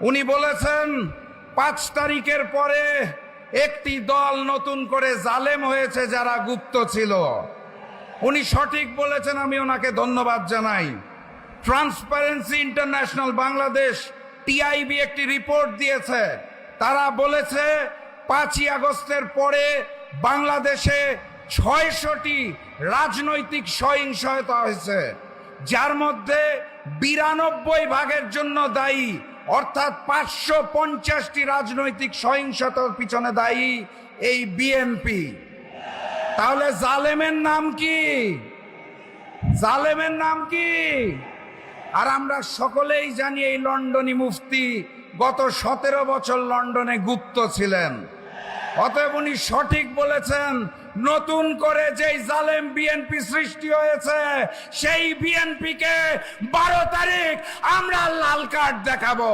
উনি বলেছেন, পাঁচ তারিখের পরে একটি দল নতুন করে জালেম হয়েছে যারা গুপ্ত ছিল। উনি সঠিক বলেছেন, আমি ওনাকে ধন্যবাদ জানাই। ট্রান্সপারেন্সি ইন্টারন্যাশনাল বাংলাদেশ টিআইবি একটি রিপোর্ট দিয়েছে। তারা বলেছে, পাঁচই আগস্টের পরে বাংলাদেশে ছয়শটি রাজনৈতিক সহিংসতা হয়েছে, যার মধ্যে বিরানব্বই ভাগের জন্য দায়ী অর্থাৎ পাঁচশো পঞ্চাশটি রাজনৈতিক সহিংসতার পিছনে দায়ী এই বিএনপি তাহলে জালেমের নাম কি? জালেমের নাম কি? আর আমরা সকলেই জানি এই লন্ডনী মুফতি গত সতেরো বছর লন্ডনে গুপ্ত ছিলেন। অতএব উনি সঠিক বলেছেন, নতুন করে যেই জালেম বিএনপি সৃষ্টি হয়েছে, সেই বিএনপিকে বারো তারিখ আমরা লাল কার্ড দেখাবো।